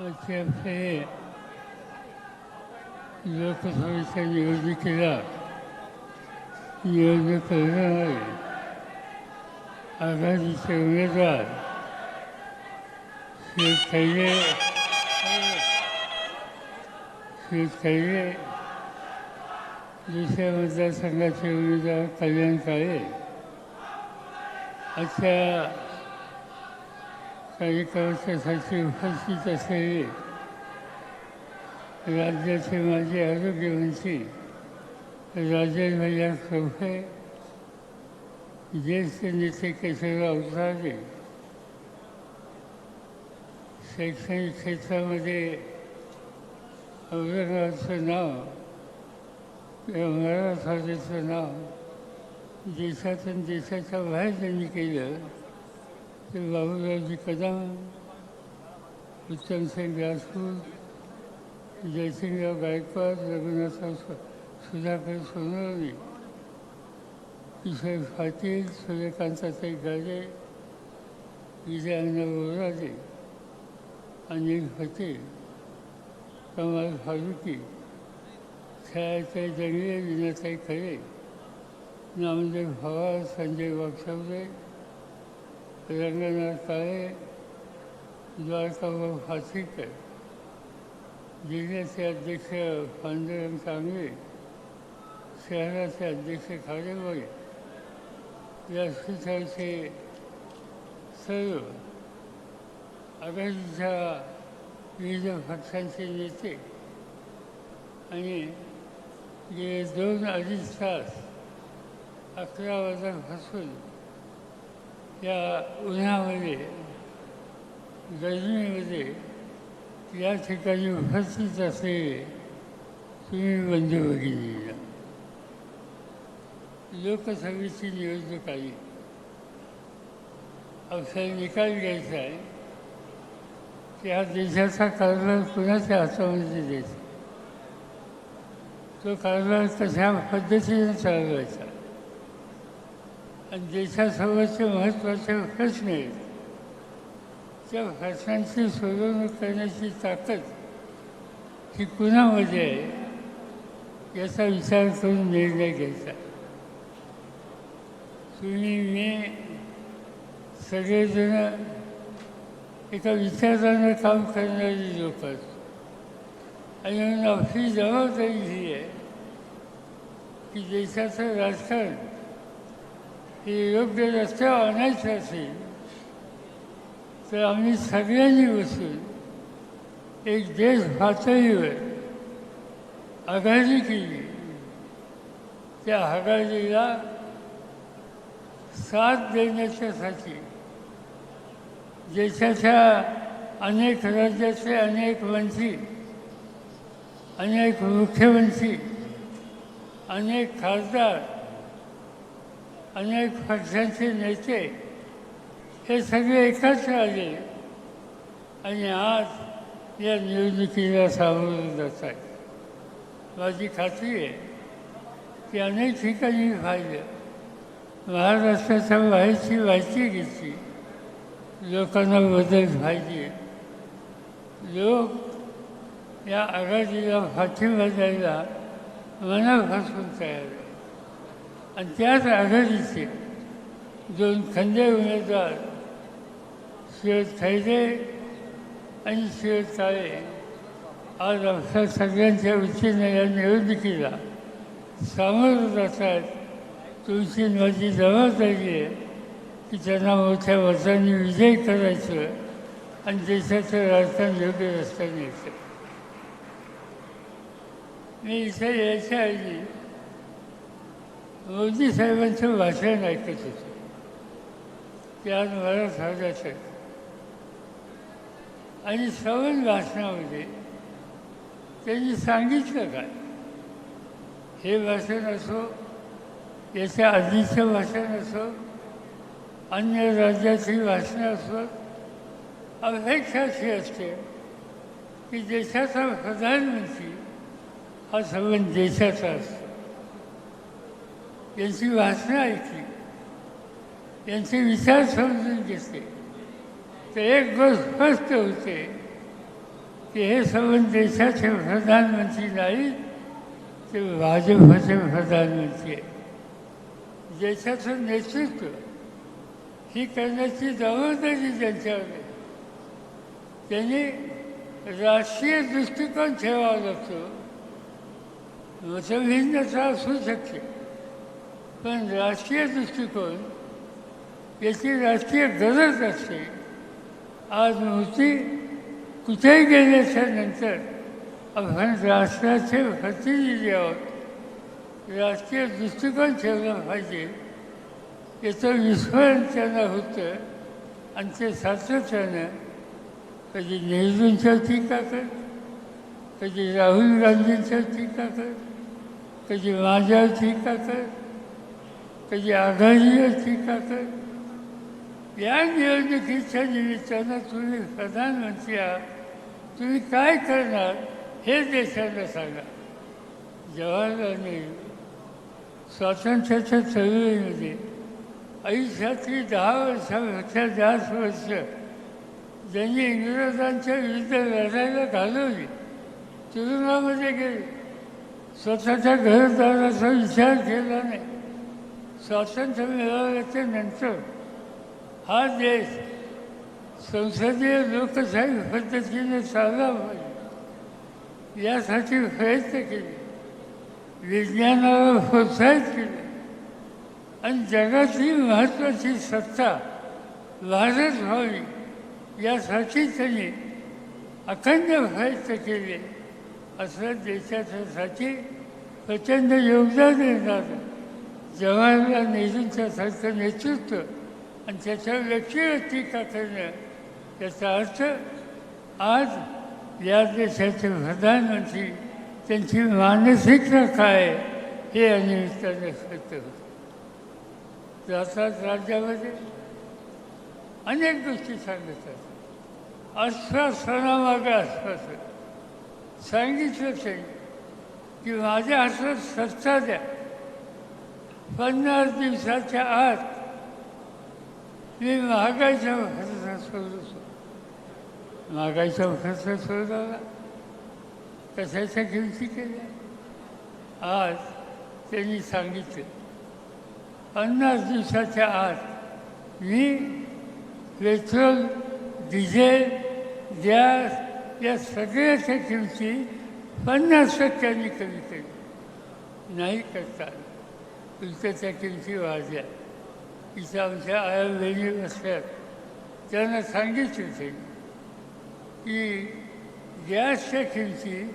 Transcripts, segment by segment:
अध्यक्ष लोकसभेच्या निवडणुकीला निवडणूक करणारे आघाडीचे उमेदवार श्री खैरे श्री खैरे दुसऱ्या मतदारसंघाचे उमेदवार कल्याण काळे अशा कार्यक्रमासाठी उपस्थित असलेले राज्याचे माजी आरोग्यमंत्री राजन भैया चौफे ज्येष्ठ नेते केशवराव उसाळे शैक्षणिक क्षेत्रामध्ये औरंगाबादचं नाव किंवा मराठवाड्याचं नाव देशातून देशाच्या बाहेर त्यांनी केलं. ते बाबूरावजी कदम उत्तमसिंग राजपूत जयसिंगराव गायकवाड रघुनाथराव सु सुधाकर सोनवणे किशोर पाटील सूर्यकांताताई गाडे विजयानंद बोराजे अनिल होते कमाल फारुकी छायाताई दंगले विनाताई खरे नामदेव हवा संजय वागचौरे रंगनाथ काळे द्वारकाभाऊ फाशीकर जिल्ह्याचे अध्यक्ष पांडुरंग कांगळे शहराचे अध्यक्ष खाडेबाई व्यासपीठाचे सर्व आघाडीच्या विविध पक्षांचे नेते आणि गेले दोन अडीच तास अकरा वाजल्यापासून या उन्हामध्ये गरमीमध्ये या ठिकाणी उपस्थित असलेले तुम्ही बंधू भगिनीला लोकसभेची निवडणूक आली अवसर निकाल घ्यायचा आहे. की हा देशाचा कारभार कुणाच्या हातामध्ये द्यायचा? तो कारभार कशा पद्धतीने चालवायचा? आणि देशासोबतचे महत्त्वाचे प्रश्न आहेत त्या प्रश्नांची सोडवणूक करण्याची ताकद ही कुणामध्ये आहे याचा विचार करून निर्णय घ्यायचा. तुम्ही मी सगळेजण एका विचारानं काम करणारी लोक आणि म्हणून आपली जबाबदारी ही आहे की देशाचं राजकारण हे योग्य रस्त्यावर आणायचं असेल तर आम्ही सगळ्यांनी बसून एक देश पातळीवर आघाडी केली. त्या आघाडीला साथ देण्याच्यासाठी देशाच्या अनेक राज्याचे अनेक मंत्री अनेक मुख्यमंत्री अनेक खासदार अनेक पक्षांचे नेते हे सगळे एकत्र आले आणि आज या निवडणुकीला सामोरं जात आहे माझी खात्री आहे की अनेक ठिकाणी पाहिलं. महाराष्ट्राच्या बाहेरची माहिती घेतली. लोकांना बदल पाहिजे लोक या आघाडीला फाटीमा द्यायला मनापासून तयार आहे आणि त्याच आघाडीचे दोन खंदे उमेदवार शिवत खैरे आणि शिवत काळे आज आमच्या सगळ्यांच्या वतीनं या निवडणुकीला सामोरं जात आहेत तुमची माझी जबाबदारी आहे की त्यांना मोठ्या मतांनी विजय करायचं आणि देशाचं राजकारण योग्य रस्त्याने यायचं मी इथे यायच्या आधी मोदी साहेबांचं भाषण ऐकत होते. ते आज मला सांगायचं आणि श्रवण भाषणामध्ये त्यांनी सांगितलं काय? हे भाषण असो याच्या आधीचं भाषण असो अन्य राज्याची भाषणं असो अपेक्षा अशी असते की देशाचा प्रधानमंत्री हा संबंध देशाचा असतो. यांची वासना ऐकली. यांचे विचार समजून घेतले. तर एक गोष्ट स्पष्ट होते. की हे संबंध देशाचे प्रधानमंत्री नाही ते भाजपचे प्रधानमंत्री आहे देशाचं नेतृत्व ही करण्याची जबाबदारी त्यांच्यावर आहे. त्यांनी राष्ट्रीय दृष्टिकोन ठेवावा लागतो. मतभिन्नता असू शकते. पण राजकीय दृष्टिकोन याची राजकीय गरज असते. आज नव्हती कुठेही गेल्याच्यानंतर आपण राष्ट्राचे प्रतिनिधी आहोत. राजकीय दृष्टिकोन ठेवला पाहिजे. याचं विस्मरण त्यांना होतं. आणि ते सातत्यानं कधी नेहरूंच्या टीका कर कधी राहुल गांधींच्या टीका कर कधी माझ्या टीका कर म्हणजे त्याची आघाडीवर टीका कर या निवडणुकीच्या निमित्तानं तुम्ही प्रधानमंत्री आहात. तुम्ही काय करणार हे देशाला सांगा. जवाहरलाल नेहरू स्वातंत्र्याच्या चळवळीमध्ये आयुष्यातली दहा वर्षापेक्षा जास्त वर्ष ज्यांनी इंग्रजांच्या विरुद्ध लढायला घालवली तुरुंगामध्ये गेले. स्वतःच्या घरदाराचा विचार केला नाही. स्वातंत्र्य मिळाल्याच्या नंतर हा देश संसदीय लोकशाही पद्धतीने चालला पाहिजे यासाठी प्रयत्न केले. विज्ञानाला प्रोत्साहित केले. आणि जगातली महत्त्वाची सत्ता भारत व्हावी यासाठी त्यांनी अखंड प्रयत्न केले. असं देशाच्यासाठी प्रचंड योगदान देणारं. जवाहरलाल नेहरूंच्यासारखं नेतृत्व आणि त्याच्यावर व्यक्तीवर टीका करणं याचा अर्थ आज या देशाचे प्रधानमंत्री त्यांची मानसिकता काय हे या निमित्ताने कळतं. होतं जातात राज्यामध्ये अनेक गोष्टी सांगतात. आश्वासनामागे आश्वासन सांगितलं त्यांनी की माझ्या हातात सत्ता द्या. पन्नास दिवसाच्या आत मी महागाईचा खर्च सोडतो महागाईचा खर्च सोडवला कशाच्या किमती केल्या? आज त्यांनी सांगितलं पन्नास दिवसाच्या आत मी पेट्रोल डिझेल गॅस या सगळ्याच्या किमती पन्नास टक्क्यांनी कमी केली नाही करता आलं. उलट त्या किमती वाढल्या इथं आमच्या आया बहिणी त्यांना सांगितले त्यांनी की गॅसच्या किमती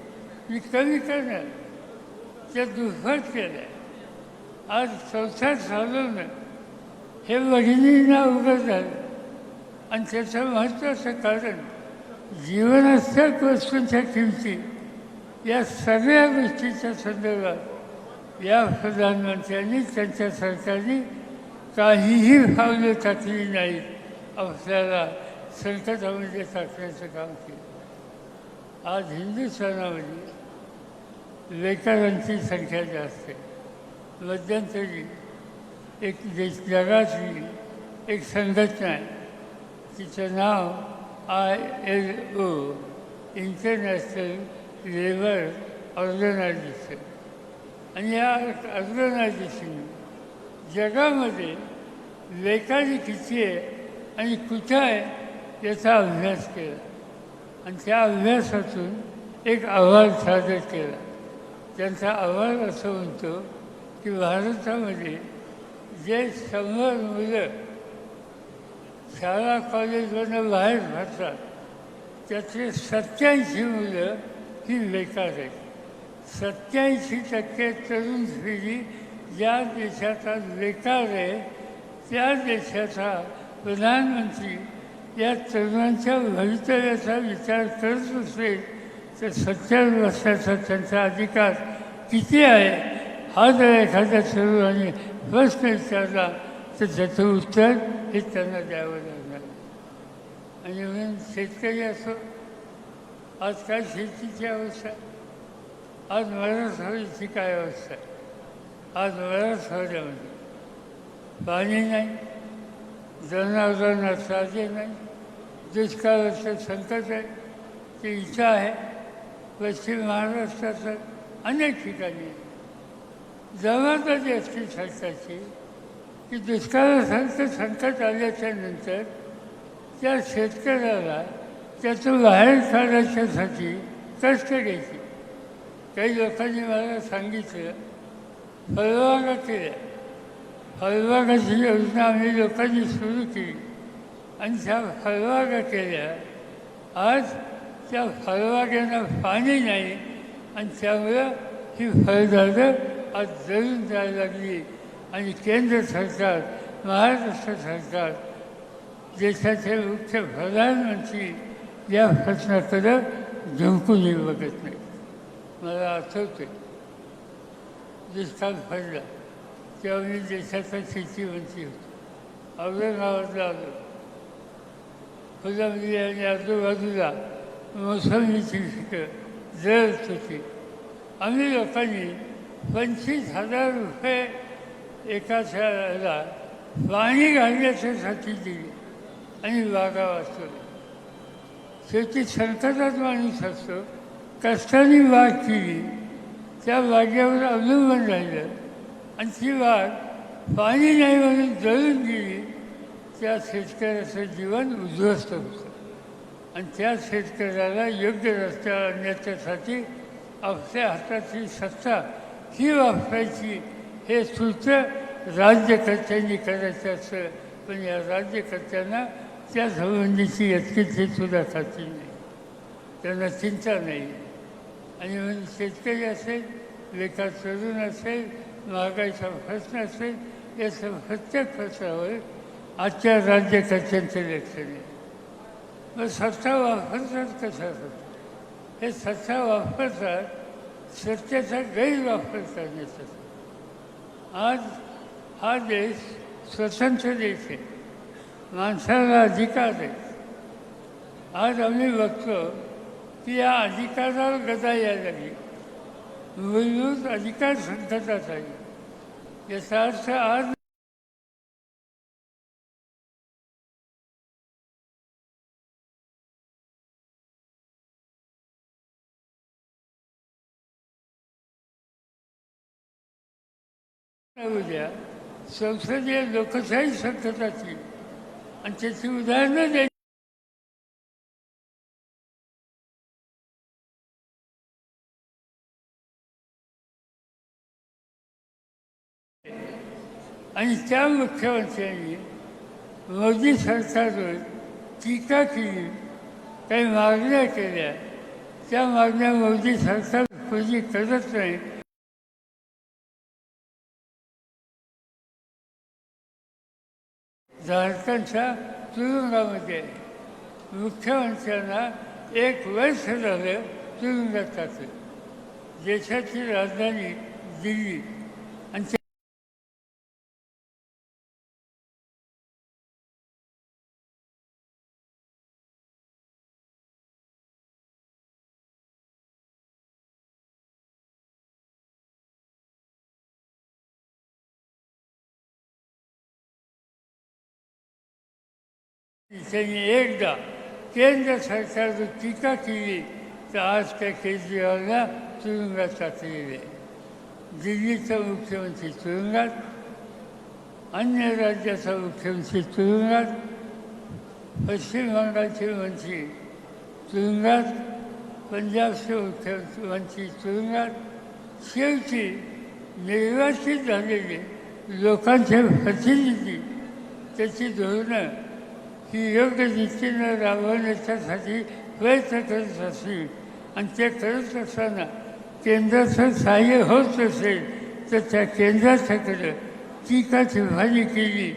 मी कमी करणार त्या दुप्पट केल्या आज संसार चालवणं हे भगिनींना उघड झालं आणि त्याचं महत्त्वाचं कारण जीवनावश्यक वस्तूंच्या किमती या सगळ्या गोष्टीच्या संदर्भात या प्रधानमंत्र्यांनी त्यांच्या सरकारने काहीही पावलं टाकली नाहीत आपल्याला संकटामध्ये टाकण्याचं काम केलं. आज हिंदुस्थानामध्ये बेकारांची संख्या जास्त आहे. मध्यंतरी एक देश जगातली एक संघटना आहे. तिचं नाव I L O international labour organisation आणि या ऑर्गनायझेशन जगामध्ये बेकारी किती आहे आणि कुठं आहे याचा अभ्यास केला. आणि त्या अभ्यासातून एक अहवाल सादर केला. त्यांचा अहवाल असं म्हणतो की भारतामध्ये जे शंभर मुलं शाळा कॉलेजवरनं बाहेर भरतात त्यातले सत्याऐंशी मुलं ही लेखात आहेत सत्याऐंशी टक्के तरुण पिढी ज्या देशाचा बेकार आहे त्या देशाचा प्रधानमंत्री या तरुणांच्या भवितव्याचा विचार करत असेल तर सत्तर वर्षाचा त्यांचा अधिकार किती आहे? हा जर एखाद्या तरुणाने प्रश्न विचारला तर त्याचं उत्तर हे त्यांना द्यावं लागणार. आणि म्हणून शेतकरी असो आज काय शेतीची अवस्था? आज मराठवाड्याची काय अवस्था आहे आज मराठवाड्यामध्ये म्हणजे. पाणी नाही जनावरांना साधे नाही. दुष्काळाचं संकट आहे ती इच्छा आहे. पश्चिम महाराष्ट्राचं अनेक ठिकाणी. जबाबदारी असते सरकारची की दुष्काळासारखं संकट आल्याच्यानंतर त्या शेतकऱ्याला त्यातून बाहेर काढण्यासाठी कष्ट द्यायची काही लोकांनी मला सांगितलं फळबागा केल्या फळबागाची योजना आम्ही लोकांनी सुरू केली आणि त्या फळबागा केल्या. आज त्या फळबागांना पाणी नाही आणि त्यामुळं ही फळझाडं आज जळून जायला लागली आणि केंद्र सरकार महाराष्ट्र सरकार देशाचे मुख्य प्रधानमंत्री या प्रश्नाकडं झुंकूनही बघत नाही. मला आठवते दुष्काळ पडला. तेव्हा मी देशाचा शेतीमंत्री होतो. औरंगाबादला आलो. फुलंबरी आणि आजूबाजूला मोसंबीची पिकं जळत होती. आम्ही लोकांनी पंचवीस हजार रुपये एका शाळेला पाणी घालण्याच्यासाठी दिली आणि बागा वाचवल्या शेवटी संकटात माणूस असतो. कष्टाने वाघ केली. त्या बागेवर अवलंबून राहिलं. आणि ती वाघ पाणी नाही म्हणून जळून गेली. त्या शेतकऱ्याचं जीवन उद्ध्वस्त होतं. आणि त्या शेतकऱ्याला योग्य रस्त्यावर आणण्याच्यासाठी आपल्या हातातली सत्ता ही वापरायची हे सूत्र राज्यकर्त्यांनी करायचं असतं पण या राज्यकर्त्यांना त्या संबंधीची यत्किंची सुद्धा खात्री नाही. त्यांना चिंता नाही. आणि म्हणून शेतकरी असेल लेखा तरुण असेल महागाईचा प्रश्न असेल या प्रत्येक प्रश्नावर आजच्या राज्यकर्त्यांचं लक्ष नाही मग सत्ता वापरतात कशासाठी हे सत्ता वापरतात सत्तेचा गैरवापर करण्यासाठी आज हा देश स्वतंत्र देश आहे. माणसाला अधिकार आहे. आज आम्ही बघतो की या अधिकारावर गदा यायला लागली मूलभूत अधिकार संकटात आहे. याचा अर्थ आज उद्या संसदीय लोकशाही संकटाची आणि त्याची उदाहरणं द्यायची आणि त्या मुख्यमंत्र्यांनी मोदी सरकारवर टीका केली. काही मागण्या केल्या. त्या मागण्या मोदी सरकार पूर्ण करत नाही. झारखंडच्या तुरुंगामध्ये मुख्यमंत्र्यांना एक वर्ष झालं तुरुंगात टाकलं. देशाची राजधानी दिल्ली. त्यांनी एकदा केंद्र सरकारवर टीका केली तर आज त्या केजरीवालला तुरुंगात टाकलेले दिल्लीचा मुख्यमंत्री तुरुंगात अन्य राज्याचा मुख्यमंत्री तुरुंगात पश्चिम बंगालचे मंत्री तुरुंगात पंजाबचे मुख्यमंत्री तुरुंगात. शेवटी निर्वाचित झालेले लोकांचे प्रतिनिधी त्याची धोरणं ही योग्य रीतीनं राबवण्याच्यासाठी प्रयत्न करत आणि ते करत असताना केंद्राचं सहाय्य होत असेल तर त्या केंद्राच्याकडं टीका टिप्पणी केली.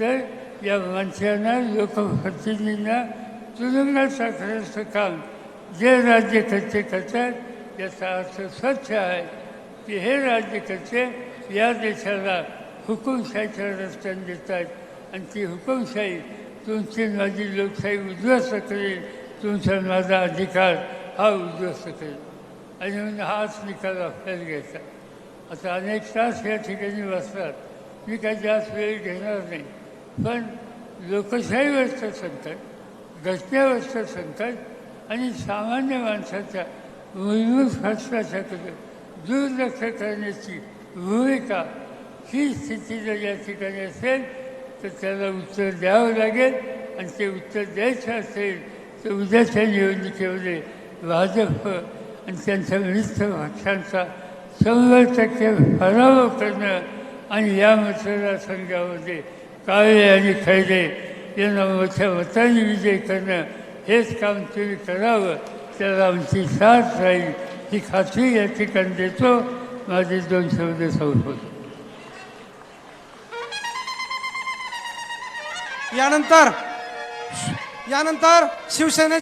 तर या माणसांना लोकप्रतिनिधींना तुरुंगात टाकण्याचं काम जे राज्यकर्ते करतात याचा अर्थ स्वच्छ आहे की हे राज्यकर्ते या देशाला हुकुमशाहीच्या रस्त्याने देतात. आणि ती हुकुमशाही तुमची माझी लोकशाही उद्ध्वस्त करेल तुमचा माझा अधिकार हा उद्ध्वस्त करेल आणि म्हणून हाच निकाल आपल्याला घ्यायचा. आता अनेक तास या ठिकाणी वाचतात मी काही जास्त वेळ घेणार नाही. पण लोकशाहीवरचं संकट घटनेवरचं संकट आणि सामान्य माणसाच्या मूलभूत हस्ताक्षराकडे दुर्लक्ष करण्याची भूमिका ही स्थिती जर या ठिकाणी असेल तर त्याला उत्तर द्यावं लागेल आणि ते उत्तर द्यायचं असेल तर उद्याच्या निवडणुकीमध्ये भाजप आणि त्यांच्या विविध पक्षांचा शंभर टक्के पराभव करणं आणि या मतदारसंघामध्ये काळे आणि खैरे यांना मोठ्या मताने विजय करणं हेच काम तुम्ही करावं. त्याला आमची साथ राहील. ही खात्री या ठिकाणी देतो. माझे दोन शब्द संपवतो. यानंतर यानंतर शिवसेने